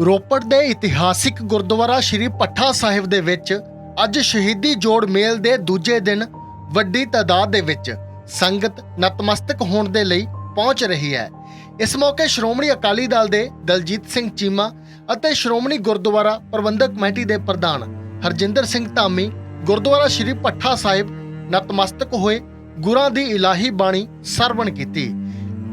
ਰੋਪੜ ਦੇ ਇਤਿਹਾਸਿਕ ਗੁਰਦੁਆਰਾ ਸ਼੍ਰੀ ਪੱਠਾ ਸਾਹਿਬ ਦੇ ਵਿੱਚ ਅੱਜ ਸ਼ਹੀਦੀ ਜੋੜ ਮੇਲ ਦੇ ਦੂਜੇ ਦਿਨ ਵੱਡੀ ਤਾਦਾਦ ਦੇ ਵਿੱਚ ਸੰਗਤ ਨਤਮਸਤਕ ਹੋਣ ਦੇ ਲਈ ਪਹੁੰਚ ਰਹੀ ਹੈ। ਇਸ ਮੌਕੇ ਸ਼੍ਰੋਮਣੀ ਅਕਾਲੀ ਦਲ ਦੇ ਦਲਜੀਤ ਸਿੰਘ ਚੀਮਾ ਅਤੇ ਸ਼੍ਰੋਮਣੀ ਗੁਰਦੁਆਰਾ ਪ੍ਰਬੰਧਕ ਕਮੇਟੀ ਦੇ ਪ੍ਰਧਾਨ ਹਰਜਿੰਦਰ ਸਿੰਘ ਧਾਮੀ, ਗੁਰਦੁਆਰਾ ਸ਼੍ਰੀ ਪੱਠਾ ਸਾਹਿਬ ਨਤਮਸਤਕ ਹੋਏ ਗੁਰਾਂ ਦੀ ਇਲਾਹੀ ਬਾਣੀ ਸਰਵਣ ਕੀਤੀ।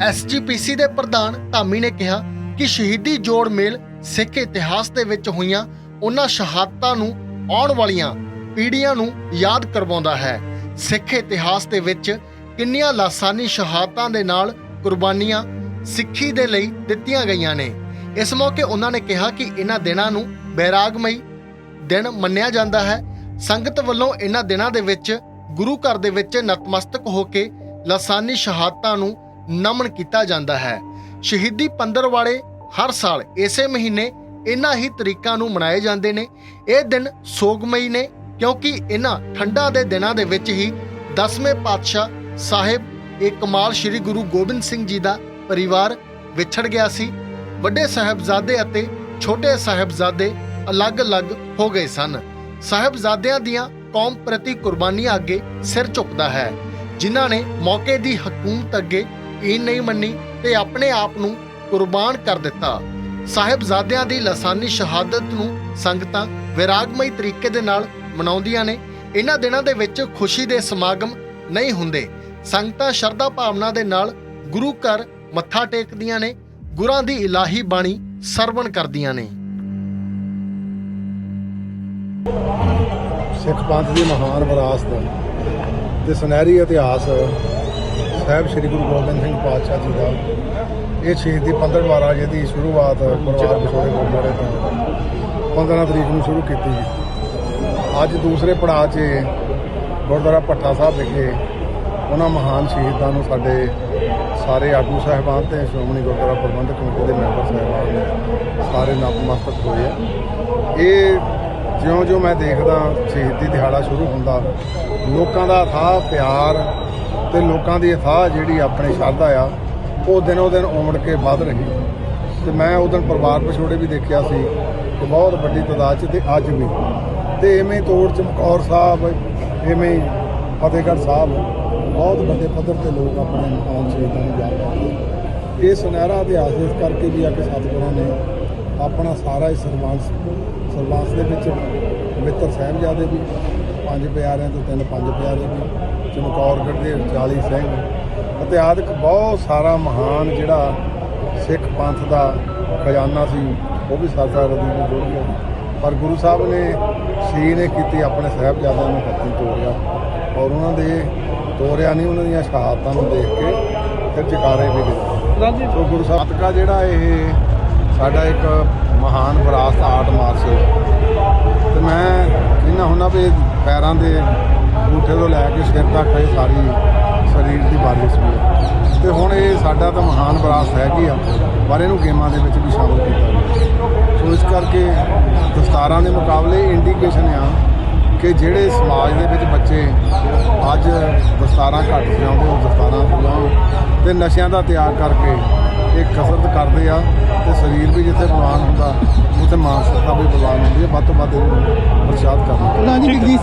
ਐਸਜੀਪੀਸੀ ਦੇ ਪ੍ਰਧਾਨ ਧਾਮੀ ਨੇ ਕਿਹਾ ਕਿ ਸ਼ਹੀਦੀ ਜੋੜ ਮੇਲ ਸਿੱਖ ਇਤਿਹਾਸ ਦੇ ਵਿੱਚ ਹੋਈਆਂ ਉਹਨਾਂ ਸ਼ਹਾਦਤਾਂ ਨੂੰ ਆਉਣ ਵਾਲੀਆਂ ਪੀੜ੍ਹੀਆਂ ਨੂੰ ਯਾਦ ਕਰਵਾਉਂਦਾ ਹੈ। ਸਿੱਖ ਇਤਿਹਾਸ ਦੇ ਵਿੱਚ ਕਿੰਨੀਆਂ ਲਾਸਾਨੀ ਸ਼ਹਾਦਤਾਂ ਦੇ ਨਾਲ ਕੁਰਬਾਨੀਆਂ ਸਿੱਖੀ ਦੇ ਲਈ ਦਿੱਤੀਆਂ ਗਈਆਂ ਨੇ। ਇਸ ਮੌਕੇ ਉਹਨਾਂ ਨੇ ਕਿਹਾ ਕਿ ਇਹਨਾਂ ਦਿਨਾਂ ਨੂੰ ਬੈਰਾਗਮਈ ਦਿਨ ਮੰਨਿਆ ਜਾਂਦਾ ਹੈ। ਸੰਗਤ ਵੱਲੋਂ ਇਹਨਾਂ ਦਿਨਾਂ ਦੇ ਵਿੱਚ ਗੁਰੂ ਘਰ ਦੇ ਵਿੱਚ ਨਤਮਸਤਕ ਹੋ ਕੇ ਲਾਸਾਨੀ ਸ਼ਹਾਦਤਾਂ ਨੂੰ ਨਮਨ ਕੀਤਾ ਜਾਂਦਾ ਹੈ। ਸ਼ਹੀਦੀ ਪੰਦਰ ਵਾਲੇ ਹਰ ਸਾਲ ਇਸੇ ਮਹੀਨੇ ਇਨ੍ਹਾਂ ਹੀ ਤਰੀਕਾਂ ਨੂੰ ਮਨਾਏ ਜਾਂਦੇ ਨੇ। ਇਹ ਦਿਨ ਸੋਗਮਈ ਨੇ, ਕਿਉਂਕਿ ਇਹਨਾਂ ਠੰਡਾਂ ਦੇ ਦਿਨਾਂ ਦੇ ਵਿੱਚ ਹੀ 10ਵੇਂ ਪਾਤਸ਼ਾਹ ਸਾਹਿਬ ਇਹ ਕਮਾਲ ਸ੍ਰੀ ਗੁਰੂ ਗੋਬਿੰਦ ਸਿੰਘ ਜੀ ਦਾ ਪਰਿਵਾਰ ਵਿਛੜ ਗਿਆ ਸੀ। ਵੱਡੇ ਸਾਹਿਬਜ਼ਾਦੇ ਅਤੇ ਛੋਟੇ ਸਾਹਿਬਜ਼ਾਦੇ ਅਲੱਗ-ਅਲੱਗ ਹੋ ਗਏ ਸਨ। ਸਾਹਿਬਜ਼ਾਦਿਆਂ ਦੀਆਂ ਕੌਮ ਪ੍ਰਤੀ ਕੁਰਬਾਨੀਆਂ ਅੱਗੇ ਸਿਰ ਝੁਕਦਾ ਹੈ। ਜਿਨ੍ਹਾਂ ਨੇ ਮੌਕੇ ਦੀ ਹਕੂਮਤ ਅੱਗੇ ਇਹ ਨਹੀਂ ਮੰਨੀ ਤੇ ਆਪਣੇ ਆਪ ਨੂੰ ਕੁਰਬਾਨ ਕਰ ਦਿੱਤਾ। ਸਾਹਿਬਜ਼ਾਦਿਆਂ ਦੀ ਲਸਾਨੀ ਸ਼ਹਾਦਤ ਨੂੰ ਸੰਗਤਾਂ ਵਿਰਾਗਮਈ ਤਰੀਕੇ ਦੇ ਨਾਲ ਮਨਾਉਂਦੀਆਂ ਨੇ। ਇਹਨਾਂ ਦਿਨਾਂ ਦੇ ਵਿੱਚ ਖੁਸ਼ੀ ਦੇ ਸਮਾਗਮ ਨਹੀਂ ਹੁੰਦੇ। ਸੰਗਤਾਂ ਸ਼ਰਧਾ ਭਾਵਨਾ ਦੇ ਨਾਲ ਗੁਰੂ ਘਰ ਮੱਥਾ ਟੇਕਦੀਆਂ ਨੇ। ਗੁਰਾਂ ਦੀ ਇਲਾਹੀ ਬਾਣੀ ਸਰਵਣ ਕਰਦੀਆਂ ਨੇ। ਸਿੱਖ ਪੰਥ ਦੀ ਮਹਾਨ ਵਿਰਾਸਤ ਤੇ ਸੁਨਹਿਰੀ ਇਤਿਹਾਸ ਸਾਹਿਬ ਸ੍ਰੀ ਗੁਰੂ ਗੋਬਿੰਦ ਸਿੰਘ ਪਾਤਸ਼ਾਹ ਜੀ ਦਾ। ਇਹ ਸ਼ਹੀਦੀ ਪੰਦਰਵਾੜਾ ਜਿਹਦੀ ਸ਼ੁਰੂਆਤ ਪਰਿਵਾਰ ਵਿਛੋੜੇ ਗੁਰਦੁਆਰੇ ਤੋਂ 15 ਤਰੀਕ ਨੂੰ ਸ਼ੁਰੂ ਕੀਤੀ ਗਈ। ਅੱਜ ਦੂਸਰੇ ਪੜਾਅ 'ਚ ਗੁਰਦੁਆਰਾ ਭੱਠਾ ਸਾਹਿਬ ਵਿਖੇ ਉਹਨਾਂ ਮਹਾਨ ਸ਼ਹੀਦਾਂ ਨੂੰ ਸਾਡੇ ਸਾਰੇ ਆਗੂ ਸਾਹਿਬਾਨ ਤੇ ਸ਼੍ਰੋਮਣੀ ਗੁਰਦੁਆਰਾ ਪ੍ਰਬੰਧਕ ਕਮੇਟੀ ਦੇ ਮੈਂਬਰ ਸਾਹਿਬਾਨ ਨੇ ਸਾਰੇ ਨਤਮਸਤਕ ਹੋਏ ਆ। ਇਹ ਜਿਉਂ-ਜਿਉਂ ਮੈਂ ਦੇਖਦਾ ਸ਼ਹੀਦੀ ਦਿਹਾੜਾ ਸ਼ੁਰੂ ਹੁੰਦਾ, ਲੋਕਾਂ ਦਾ ਅਥਾਹ ਪਿਆਰ ਤੇ ਲੋਕਾਂ ਦੀ ਅਥਾਹ ਜਿਹੜੀ ਆਪਣੇ ਸ਼ਰਧਾ ਆ, ਉਹ ਦਿਨੋ ਦਿਨ ਉਮੜ ਕੇ ਵੱਧ ਰਹੀ। ਤੇ ਮੈਂ ਉਹ ਦਿਨ ਪਰਿਵਾਰ ਵਿਛੋੜੇ ਵੀ ਦੇਖਿਆ ਸੀ ਤੇ ਬਹੁਤ ਵੱਡੀ ਤਾਦਾਦ 'ਚ ਤੇ ਅੱਜ ਵੀ। ਤੇ ਐਵੇਂ ਹੀ ਤੋੜ ਚਮਕੌਰ ਸਾਹਿਬ, ਐਵੇਂ ਹੀ ਫਤਿਹਗੜ੍ਹ ਸਾਹਿਬ, ਬਹੁਤ ਵੱਡੇ ਪੱਧਰ ਤੇ ਲੋਕ ਆਪਣੇ ਮਹਾਨ ਸ਼ਹੀਦਾਂ ਨੂੰ ਯਾਦ ਕਰਦੇ ਇਹ ਸੁਨਹਿਰਾ ਇਤਿਹਾਸ ਇਸ ਕਰਕੇ ਵੀ ਆ ਕਿ ਸਤਿਗੁਰਾਂ ਨੇ ਆਪਣਾ ਸਾਰਾ ਹੀ ਸਰਬੰਸ ਸਰਬੰਸ ਦੇ ਵਿੱਚ ਮਿੱਤਰ ਸਾਹਿਬਜ਼ਾਦੇ ਵੀ ਪੰਜ ਪਿਆਰਿਆਂ ਤੋਂ ਤਿੰਨ ਪੰਜ ਪਿਆਰੇ ਵੀ ਚਮਕੌਰਗੜ੍ਹ ਦੇ 40 ਸਿੰਘ ਅਤੇ ਆਦਿਕ ਬਹੁਤ ਸਾਰਾ ਮਹਾਨ ਜਿਹੜਾ ਸਿੱਖ ਪੰਥ ਦਾ ਖਜ਼ਾਨਾ ਸੀ ਉਹ ਵੀ ਸਾਸਾ ਰਦੀ ਨੂੰ ਜੁੜ ਗਿਆ ਪਰ ਗੁਰੂ ਸਾਹਿਬ ਨੇ ਸੀ ਨੇ ਕੀਤੀ ਆਪਣੇ ਸਾਹਿਬਜ਼ਾਦਿਆਂ ਨੂੰ ਹੱਥੀਂ ਤੋੜਿਆ। ਔਰ ਉਹਨਾਂ ਦੇ ਤੋੜਿਆ ਨਹੀਂ ਉਹਨਾਂ ਦੀਆਂ ਸ਼ਹਾਦਤਾਂ ਨੂੰ ਦੇਖ ਕੇ ਫਿਰ ਜਕਾਰੇ ਵੀ ਦਿੱਤੇ। ਸੋ ਗੁਰੂ ਸਾਹਿਬ ਦਾ ਜਿਹੜਾ ਇਹ ਸਾਡਾ ਇੱਕ ਮਹਾਨ ਵਿਰਾਸਤ ਆਰਟ ਮਾਰਸ਼ਲ ਤੇ ਮੈਂ ਕਹਿੰਦਾ ਹੁੰਦਾ ਵੀ ਪੈਰਾਂ ਦੇ ਅੰਗੂਠੇ ਤੋਂ ਲੈ ਕੇ ਸਿਰ ਤੱਕ ਇਹ ਸਾਰੀ ਸਰੀਰ ਦੀ ਵਾਰਿਸ ਵੀ ਹੈ। ਤੇ ਹੁਣ ਇਹ ਸਾਡਾ ਤਾਂ ਮਹਾਨ ਵਿਰਾਸਤ ਹੈਗੀ ਆ, ਪਰ ਇਹਨੂੰ ਗੇਮਾਂ ਦੇ ਵਿੱਚ ਵੀ ਸ਼ਾਮਲ ਕੀਤਾ ਸੋ ਇਸ ਕਰਕੇ ਦਸਤਾਰਾਂ ਦੇ ਮੁਕਾਬਲੇ ਇੰਡੀਕੇਸ਼ਨ ਆ ਕਿ ਜਿਹੜੇ ਸਮਾਜ ਦੇ ਵਿੱਚ ਬੱਚੇ ਅੱਜ ਦਸਤਾਰਾਂ ਘੱਟ ਸਿਆਉਂਦੇ ਉਹ ਦਸਤਾਰਾਂ ਸਿਆਉਣ ਤੇ ਨਸ਼ਿਆਂ ਦਾ ਤਿਆਗ ਕਰਕੇ ਇਹ ਕਸਰਤ ਕਰਦੇ ਆ, ਤੇ ਸਰੀਰ ਵੀ ਜਿੱਥੇ ਬਲਵਾਨ ਹੁੰਦਾ ਉੱਥੇ ਮਾਨਸਿਕਤਾ ਵੀ ਬਲਵਾਨ ਹੁੰਦੀ ਹੈ ਵੱਧ ਤੋਂ ਵੱਧ ਇਹਨੂੰ ਪ੍ਰਸ਼ਾਦ ਕਰਨਾ। ਪ੍ਰਧਾਨ ਜੀ